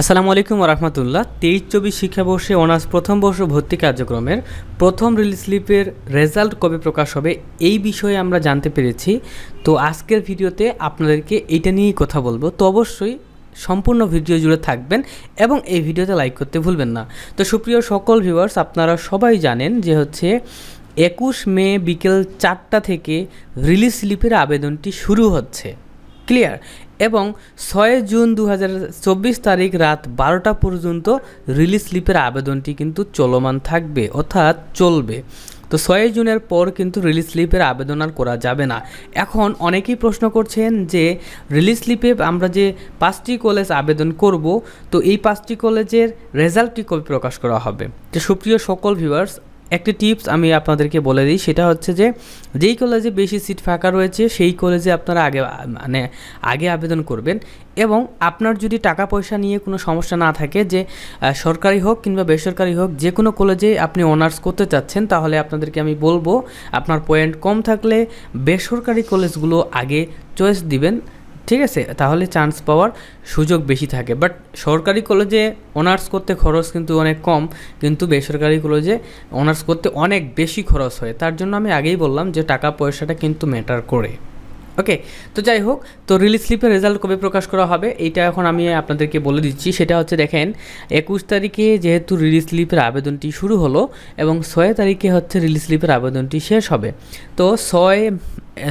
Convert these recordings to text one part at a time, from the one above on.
আসসালামু আলাইকুম রহমতুল্লাহ তেইশ চব্বিশ শিক্ষাবর্ষে অনার্স প্রথম বর্ষ ভর্তি কার্যক্রমের প্রথম রিলিজ স্লিপের রেজাল্ট কবে প্রকাশ হবে এই বিষয়ে আমরা জানতে পেরেছি। তো আজকের ভিডিওতে আপনাদেরকে এটা নিয়েই কথা বলব। তো অবশ্যই সম্পূর্ণ ভিডিও জুড়ে থাকবেন এবং এই ভিডিওতে লাইক করতে ভুলবেন না। তো সুপ্রিয় সকল ভিউয়ার্স আপনারা সবাই জানেন যে হচ্ছে একুশ মে বিকেল চারটা থেকে রিলিজ স্লিপের আবেদনটি শুরু হচ্ছে। ক্লিয়ার। এবং ছয় জুন দু হাজার চব্বিশ তারিখ রাত বারোটা পর্যন্ত রিলিজ স্লিপের আবেদনটি কিন্তু চলমান থাকবে, অর্থাৎ চলবে। তো ছয় জুনের পর কিন্তু রিলিজ স্লিপের আবেদন আর করা যাবে না। এখন অনেকেই প্রশ্ন করছেন যে, রিলিজ স্লিপে আমরা যে পাঁচটি কলেজ আবেদন করব, তো এই পাঁচটি কলেজের রেজাল্টটি কবে প্রকাশ করা হবে? তো সুপ্রিয় সকল ভিউয়ার্স একটি টিপস আমি আপনাদেরকে বলে দিই, সেটা হচ্ছে যে, যেই কলেজে বেশি সিট ফাঁকা রয়েছে, সেই কলেজে আপনারা আগে মানে আগে আবেদন করবেন এবং আপনার যদি টাকা পয়সা নিয়ে কোনো সমস্যা না থাকে যে সরকারি হোক কিংবা বেসরকারি হোক, যে কোনো কলেজে আপনি অনার্স করতে চাচ্ছেন, তাহলে আপনাদেরকে আমি বলব, আপনার পয়েন্ট কম থাকলে বেসরকারি কলেজগুলো আগে চয়েস দিবেন। ঠিক আছে? তাহলে চান্স পাওয়ার সুযোগ বেশি থাকে। বাট সরকারি কলেজে অনার্স করতে খরচ কিন্তু অনেক কম, কিন্তু বেসরকারি কলেজে অনার্স করতে অনেক বেশি খরচ হয়। তার জন্য আমি আগেই বললাম যে টাকা পয়সাটা কিন্তু ম্যাটার করে। ওকে তো যাই হোক তো রিলিজ স্লিপের রেজাল্ট কবে প্রকাশ করা হবে, এইটা এখন আমি আপনাদেরকে বলে দিচ্ছি। সেটা হচ্ছে দেখেন, একুশ তারিখে যেহেতু রিলিজ স্লিপের আবেদনটি শুরু হলো এবং ছয় তারিখে হচ্ছে রিলিজ স্লিপের আবেদনটি শেষ হবে। তো ছয়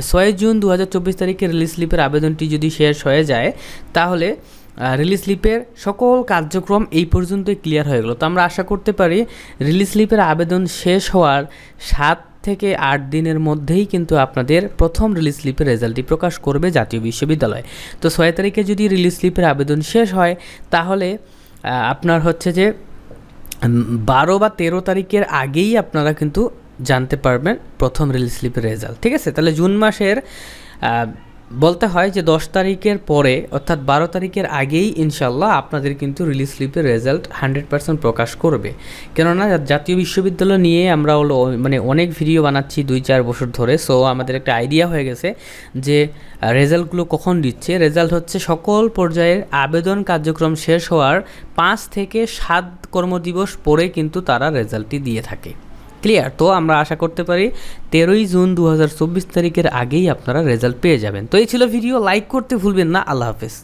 ছয় জুন দু হাজার চব্বিশ তারিখে রিলিজ স্লিপের আবেদনটি যদি শেষ হয়ে যায়, তাহলে রিলিজ স্লিপের সকল কার্যক্রম এই পর্যন্তই ক্লিয়ার হয়ে গেলো। তো আমরা আশা করতে পারি রিলিজ স্লিপের আবেদন শেষ হওয়ার সাত থেকে আট দিনের মধ্যেই কিন্তু আপনাদের প্রথম রিলিজ স্লিপের রেজাল্টটি প্রকাশ করবে জাতীয় বিশ্ববিদ্যালয়। তো ছয় তারিখে যদি রিলিজ স্লিপের আবেদন শেষ হয়, তাহলে আপনার হচ্ছে যে বারো বা তেরো তারিখের আগেই আপনারা কিন্তু জানতে পারবেন প্রথম রিলিজ স্লিপের রেজাল্ট ঠিক আছে? তাহলে জুন মাসের বলতে হয় যে দশ তারিখের পরে, অর্থাৎ বারো তারিখের আগেই ইনশাল্লাহ আপনাদের কিন্তু রিলিজ স্লিপের রেজাল্ট হান্ড্রেড পার্সেন্ট প্রকাশ করবে। কেননা জাতীয় বিশ্ববিদ্যালয় নিয়ে আমরা হলো মানে অনেক ভিডিও বানাচ্ছি দুই চার বছর ধরে। সো আমাদের একটা আইডিয়া হয়ে গেছে যে রেজাল্টগুলো কখন দিচ্ছে। রেজাল্ট হচ্ছে সকল পর্যায়ের আবেদন কার্যক্রম শেষ হওয়ার পাঁচ থেকে সাত কর্মদিবস পরে কিন্তু তারা রেজাল্টটি দিয়ে থাকে। ক্লিয়ার তো আমরা আশা করতে পারি তেরোই জুন দু হাজার চব্বিশ তারিখের আগেই আপনারা রেজাল্ট পেয়ে যাবেন। তো এই ছিল ভিডিও লাইক করতে ভুলবেন না। আল্লাহ হাফেজ।